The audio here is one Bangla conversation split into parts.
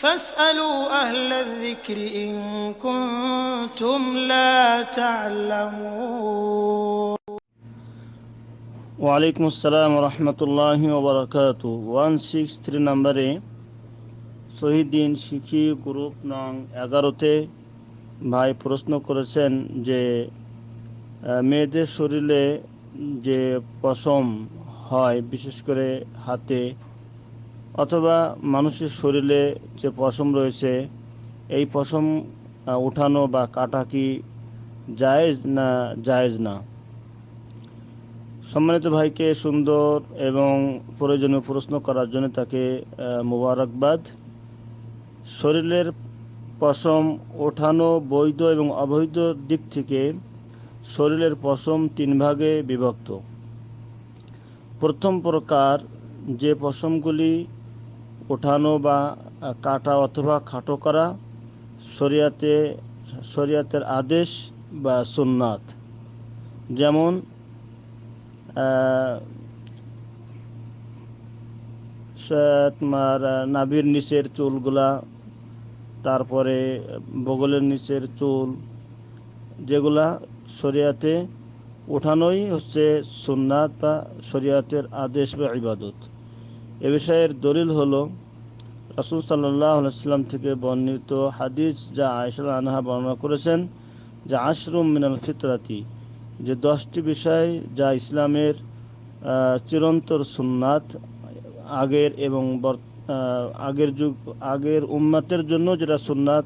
فاسألوا أهل الذكر إن كنتم لا تعلمون ওয়ালাইকুম আসসালাম রহমতুল্লাহ ওবরাকাত ওয়ান সিক্স থ্রি নম্বরে শহীদিন শিখি গ্রুপ নং এগারোতে ভাই প্রশ্ন করেছেন যে আহ, মেয়েদের শরীরে যে পশম হয় বিশেষ করে হাতে অথবা মানুষের শরীরে যে পশম রয়েছে, এই পশম উঠানো বা কাটা কি জায়েজ না জায়েজ না? সম্মানিত ভাইকে সুন্দর এবং প্রয়োজনীয় প্রশ্ন করার জন্য তাকে মোবারকবাদ। শরীরের পশম ওঠানো বৈধ এবং অবৈধ দিক থেকে শরীরের পশম তিন ভাগে বিভক্ত। প্রথম প্রকার যে পশমগুলি ওঠানো বা কাটা অথবা খাটো করা শরিয়াতে, শরিয়াতের আদেশ বা সুন্নাত। যেমন তোমার নাভির নিচের চুলগুলা, তারপরে বগলের নিচের চুল, যেগুলা শরিয়াতে উঠানোই হচ্ছে সুন্নাত বা শরিয়াতের আদেশ বা ইবাদত। এ বিষয়ের দলিল হলো, রাসুল সাল্লাম থেকে বর্ণিত হাদিস যা আয়সা আনহা বর্ণনা করেছেন যে আশরুম মিনাল ফিতরাতি, যে দশটি বিষয় যা ইসলামের চিরন্তর সুন্নাত আগের এবং আগের যুগ, আগের উম্মাতের জন্য যেটা সুন্নাত,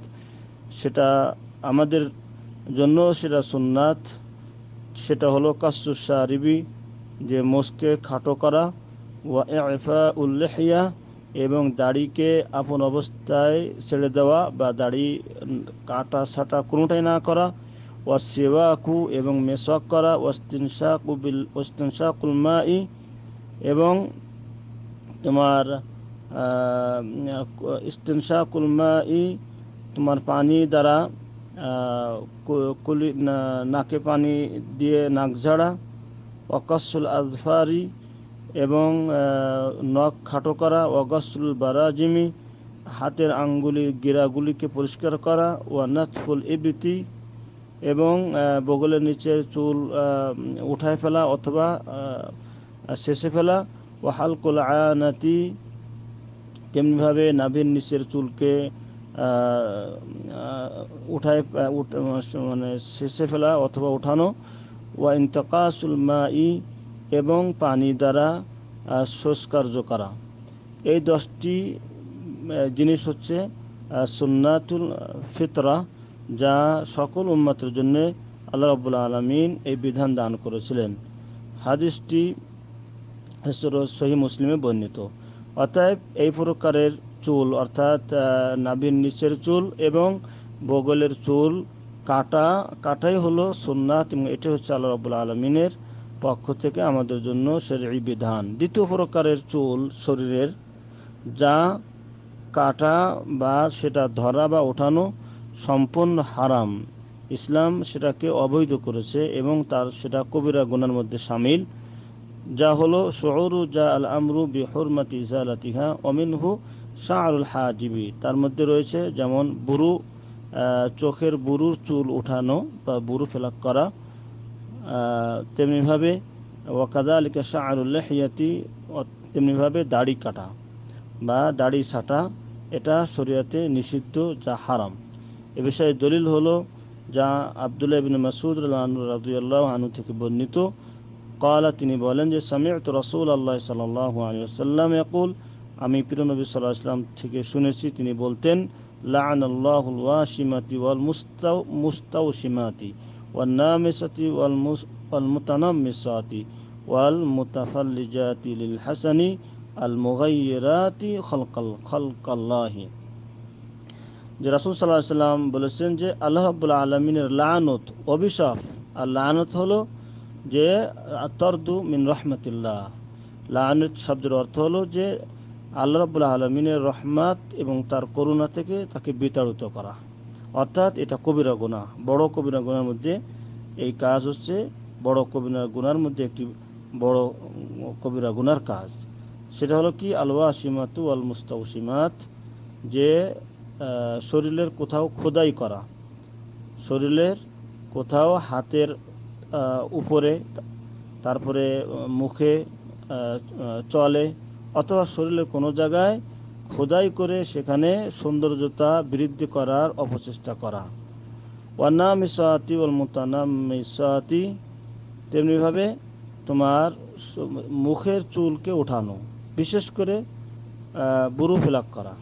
সেটা আমাদের জন্য সেটা সুন্নাত, সেটা হলো কাসুসা রিবি যে মোসকে খাটো করা ওয়া উল্লেহিয়া এবং দাড়িকে আপন অবস্থায় ছেড়ে দেওয়া বা দাড়ি কাটা সাটা কোনোটাই না করা, ওয়া সেওয়াকু এবং মেসওয়াক করা ওয়াস্তিনশাকু বিল ওয়াস্তিনশাকুল মাই, এবং তোমার ইস্তিনশাকুল মাই, তোমার পানি দ্বারা কুলি নাকে পানি দিয়ে নাক ঝাড়া ওয়াকাসুল আজফারি এবং নখ খাটো করা ওয়াগাসুল বারাজিমি, হাতের আঙ্গুলি গিরাগুলিকে পরিষ্কার করা, ওয়া নাতফুল ইবিতি, এবং বগলের নিচের চুল উঠায় ফেলা অথবা শেষে ফেলা ও হালকুল আয়ানাতি, তেমনিভাবে নাভির নিচের চুলকে উঠায় মানে শেষে ফেলা অথবা উঠানো, ওয়া ইন্তকাসুল মাই এবং পানি দ্বারা আহ, শোষ কার্য করা। এই দশটি জিনিস হচ্ছে সুন্নাতুল ফিতরা যা সকল উম্মাতের জন্য আল্লাহ রাব্বুল আলমিন এই বিধান দান করেছিলেন। হাদিসটি সহি মুসলিমে বর্ণিত। অতএব এই প্রকারের চুল অর্থাৎ নাভির নিচের চুল এবং বগলের চুল কাটা কাটাই হলো সুন্নাত এবং এটি হচ্ছে আল্লাহ রাব্বুল আলমিনের পক্ষ থেকে আমাদের জন্য শরীর বিধান। দ্বিতীয় প্রকারের চুল শরীরের, যা কাটা বা সেটা ধরা বা ওঠানো সম্পূর্ণ হারাম। ইসলাম সেটাকে অবৈধ করেছে এবং তার সেটা কবিরা গুনার মধ্যে সামিল, যা হলো শহরু যা আল আমরু বিহরমাতি ইজালাতিহা অমিনহু শাহরুল হাজিবি। তার মধ্যে রয়েছে যেমন, বুরু চোখের বুরুর চুল উঠানো বা বুরু ফেলাক করা তেমনিভাবে ওয়াকাদা আলিকা শাহরুল্লাহিয়াতি তেমনিভাবে দাড়ি কাটা বা দাড়ি সাটা, এটা শরীয়তে নিষিদ্ধ, যা হারাম। এ বিষয়ে দলিল হলো, যা আবদুল্লাহ বিন মাসুদ রাজিউল্লাহ আনু থেকে বর্ণিত। কালা তিনি বলেন যে সামিয়ত রসুল আল্লাহ সাল্লাহ আলিয়াল্লাম একুল আমি পিরনবী সাল্লাহ ইসলাম থেকে শুনেছি, তিনি বলতেন লান আল্লাহুল ওয়াসিমাতি ওয়াল মুস্তাউ মুস্তাউ সীমাতি ওয়াল মুতাফাল্লিজাতি লিল হাসানি আল মুগাইয়িরাতি খালকাল খালকাল্লাহি যে রাসূল সাল্লাল্লাহু আলাইহি সাল্লাম বলেছেন যে আল্লাহ রাব্বুল আলামিনের লানত অভিশাপ আর লানত হলো যে তর্দু মিন রহমতুল্লাহ লানত শব্দের অর্থ হলো যে আল্লাহ রাব্বুল আলমিনের রহমাত এবং তার করুণা থেকে তাকে বিতাড়িত করা অর্থাৎ এটা কবিরা গুনাহ, বড় কবিরা গুনার মধ্যে এই কাজ হচ্ছে, বড় কবিরা গুনার মধ্যে একটি বড় কবিরা গুনার কাজ। সেটা হলো কি? আলওয়া সীমাতু আল মুস্তাউসিমাত যে শরীরের কোথাও খোদাই করা। শরীরের কোথাও হাতের উপরে, তারপরে মুখে চলে, অথবা শরীরের কোনো জায়গায় খোদাই করে সেখানে সৌন্দর্যতা বৃদ্ধি করার অপচেষ্টা করা। ওয়ান্না মিসাতি ওল মুতানা মিসাতি তেমনিভাবে তোমার মুখের চুলকে ওঠানো, বিশেষ করে বুরু ফিলাক করা।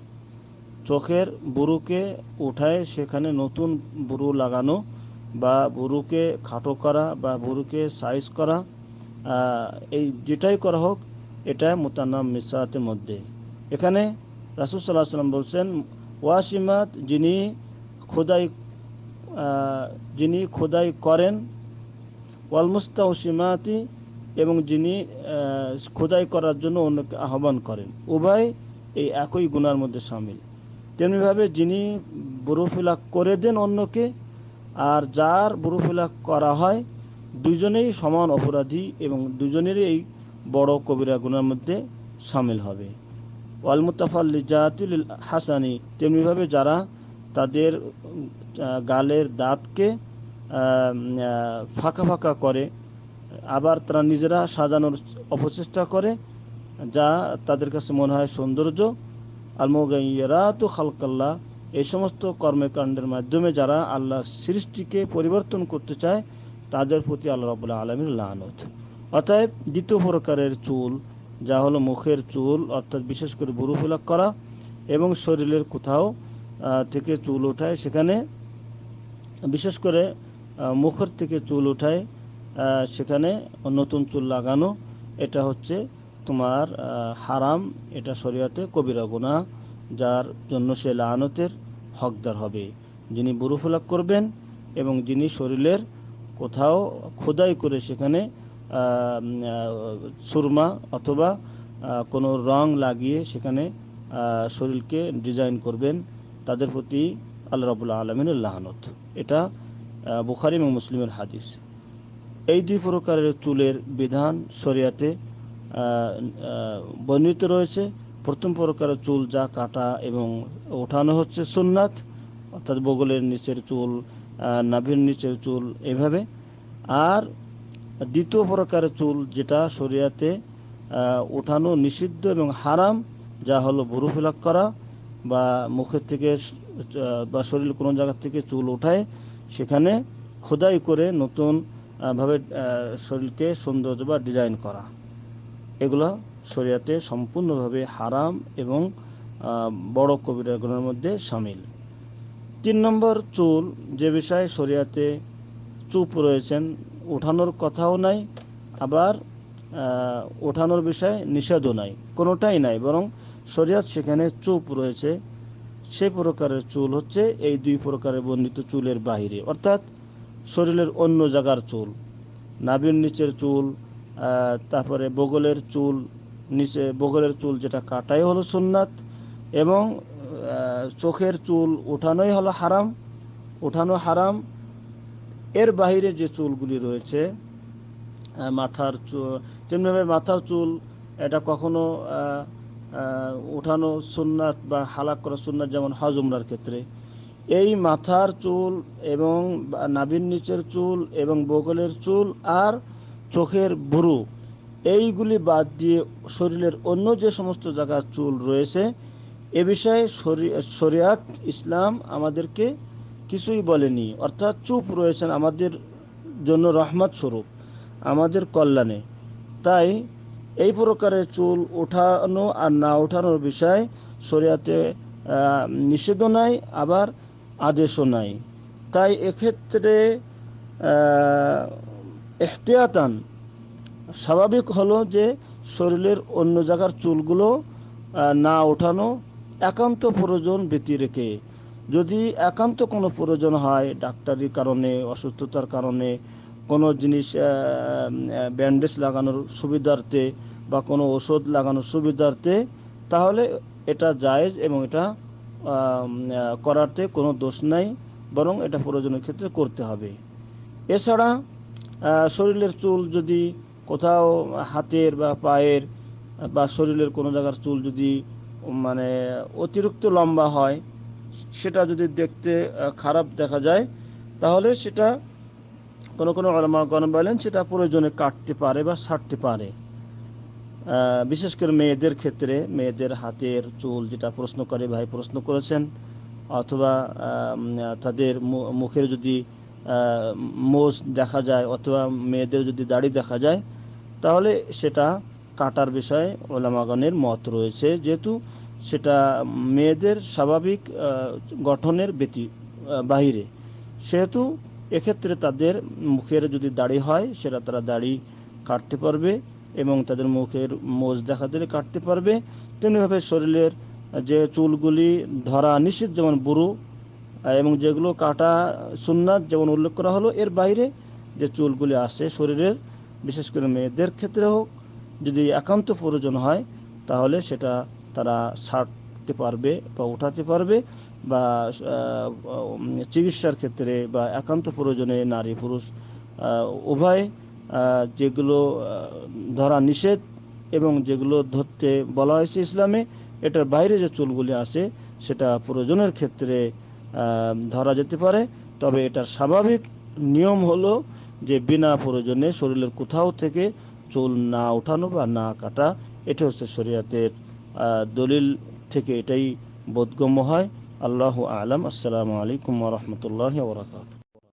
চোখের বুরুকে উঠায় সেখানে নতুন বুরু লাগানো বা বুরুকে খাটো করা বা বুরুকে সাইজ করা এই যেটাই করা হোক এটা মুতানাম মিসাতের মধ্যে। এখানে রাসুল সাল্লাহ সাল্লাম বলছেন, ওয়াসিমাত যিনি খোদাই যিনি খোদাই করেন, ওয়াল মুস্তাউসিমাতি এবং যিনি খোদাই করার জন্য অন্যকে আহ্বান করেন। উভয় এই একই গুণার মধ্যে সামিল। তেমনিভাবে যিনি বুরুফিলাক করে দেন অন্যকে, আর যার বুরুফিলাক করা হয়, দুজনেই সমান অপরাধী এবং দুজনেরই এই বড় কবিরা গুণার মধ্যে সামিল হবে। ওয়াল মুতাফাল্লিজাতুল হাসানি তেমনিভাবে যারা তাদের গালের দাঁতকে ফাঁকা ফাঁকা করে, আবার তারা নিজেরা সাজানোর অপচেষ্টা করে, যা তাদের কাছে মনে হয় সৌন্দর্য। আলমোগাইয়ারাতু খালকাল্লাহ, এই সমস্ত কর্মকাণ্ডের মাধ্যমে যারা আল্লাহ সৃষ্টিকে পরিবর্তন করতে চায়, তাদের প্রতি আল্লাহ রাবুল্লাহ আলমীর লানত। অতএব দ্বিতীয় প্রকারের চুল যা হলো মুখের চুল অর্থাৎ বিশেষ করে বুরু ফিলাক করা এবং শরীরের কোথাও থেকে চুল ওঠায়। সেখানে বিশেষ করে মুখের থেকে চুল আহ, সেখানে নতুন চুল লাগানো এটা হচ্ছে তোমার হারাম। এটা শরীয়তে কবিরা গুনাহ যার জন্য সে লানতের হকদার হবে। যিনি বুরু ফিলাক করবেন এবং যিনি শরীরের কোথাও খোদাই করে সেখানে সুরমা অথবা কোনো রং লাগিয়ে সেখানে শরীরকে ডিজাইন করবেন, তাদের প্রতি আল্লাহ রাবুল্লাহ আলমিনের লাহানত। এটা বুখারি এবং মুসলিমের হাদিস। এই দুই প্রকারের চুলের বিধান শরিয়াতে বর্ণিত রয়েছে। প্রথম প্রকারের চুল যা কাটা এবং ওঠানো হচ্ছে সুন্নাত, অর্থাৎ বগলের নিচের চুল নাভির নিচের চুল, এভাবে। আর দ্বিতীয় প্রকারের চুল যেটা শরিয়াতে ওঠানো নিষিদ্ধ এবং হারাম, যা হলো ভুরু ফিলাক করা বা মুখের থেকে বা শরীর কোনো জায়গা থেকে চুল ওঠায়, সেখানে খোদাই করে নতুন ভাবে শরীরকে সৌন্দর্য বা ডিজাইন করা। এগুলো শরিয়াতে সম্পূর্ণভাবে হারাম এবং বড় কবিরা গুণের মধ্যে সামিল। তিন নম্বর চুল যে বিষয়ে শরিয়াতে চুপ রয়েছেন ওঠানোর কথাও নাই, আবার ওঠানোর বিষয়ে নিষেধও নাই, কোনোটাই নাই, বরং শরিয়াত সেখানে চুপ রয়েছে। সেই প্রকারের চুল হচ্ছে এই দুই প্রকারের বর্ণিত চুলের বাহিরে, অর্থাৎ শরীরের অন্য জায়গার চুল, নাভির নিচের চুল তারপরে বগলের চুল, নিচে বগলের চুল যেটা কাটাই হলো সুন্নাত, এবং চোখের চুল ওঠানোই হলো হারাম ওঠানো হারাম এর বাইরে যে চুলগুলি রয়েছে মাথার চুল তেমনিভাবে মাথার চুল, এটা কখনো ওঠানো সুন্নাত বা হালাক করা সুন্নাত যেমন হজ উমরার ক্ষেত্রে, এই মাথার চুল এবং নাভির নিচের চুল এবং বগলের চুল আর চোখের ভুরু, এইগুলি বাদ দিয়ে শরীরের অন্য যে সমস্ত জায়গার চুল রয়েছে, এ বিষয়ে শরি- শরিয়াত ইসলাম আমাদেরকে কিছুই বলেনি। অর্থাৎ চুপ রয়েছেন। আমাদের জন্য রহমত স্বরূপ। আমাদের কল্যাণে। তাই এই প্রকারের চুল ওঠানো আর না ওঠানোর বিষয় শরিয়াতে আহ, নিষেধও নাই আবার আদেশও নাই। তাই এক্ষেত্রে আহ, এহতিয়াতান স্বাভাবিক হলো যে শরীরের অন্য জায়গার চুলগুলো না ওঠানো একান্ত প্রয়োজন ব্যতি রেখে। যদি একান্ত কোনো প্রয়োজন হয় ডাক্তারির কারণে, অসুস্থতার কারণে, কোনো জিনিস ব্যান্ডেজ লাগানোর সুবিধার্থে বা কোনো ওষুধ লাগানোর সুবিধার্থে, তাহলে এটা জায়েজ এবং এটা করাতে কোনো দোষ নাই, বরং এটা প্রয়োজনের ক্ষেত্রে করতে হবে। এছাড়া শরীরের চুল যদি কোথাও হাতের বা পায়ের বা শরীরের কোনো জায়গার চুল যদি মানে অতিরিক্ত লম্বা হয় সেটা যদি দেখতে খারাপ দেখা যায়, তাহলে সেটা কোনো কোনো আলমাগণ বলেন সেটা প্রয়োজনে কাটতে পারে বা ছাড়তে পারে। বিশেষ করে মেয়েদের ক্ষেত্রে, মেয়েদের হাতের চুল যেটা প্রশ্ন করে, ভাই প্রশ্ন করেছেন, অথবা তাদের মুখের যদি মোজ দেখা যায়, অথবা মেয়েদের যদি দাড়ি দেখা যায়, তাহলে সেটা কাটার বিষয়ে ওলামাগণের মত রয়েছে। যেহেতু সেটা মেয়েদের স্বাভাবিক গঠনের ব্যতি বাহিরে। সেহেতু এক্ষেত্রে তাদের মুখের যদি দাড়ি হয়, সেটা তারা দাড়ি কাটতে পারবে এবং তাদের মুখের মোজ দেখা দিলে কাটতে পারবে। তেমনিভাবে শরীরের যে চুলগুলি ধরা নিষেধ যেমন বুড়ো এবং যেগুলো কাটা সুন্নাত যেমন উল্লেখ করা হলো, এর বাইরে যে চুলগুলি আসে শরীরের, বিশেষ করে মেয়েদের ক্ষেত্রে হোক, যদি একান্ত প্রয়োজন হয়, তাহলে সেটা তারা ছাড়তে পারবে বা উঠাতে পারবে বা চিকিৎসার ক্ষেত্রে বা একান্ত প্রয়োজনে নারী পুরুষ উভয় যেগুলো ধরা নিষেধ এবং যেগুলো ধরতে বলা হয়েছে ইসলামে, এটার বাইরে যে চুলগুলি আছে সেটা প্রয়োজনের ক্ষেত্রে ধরা যেতে পারে। তবে এটার স্বাভাবিক নিয়ম হলো যে বিনা প্রয়োজনে শরীরের কোথাও থেকে চুল না ওঠানো বা না কাটা এটা হচ্ছে শরীয়তের দলিল থেকে এটাই বোধগম্য হয়। আল্লাহ আলাম। আসসালামু আলাইকুম রহমতুল্লাহ ওবরাকাত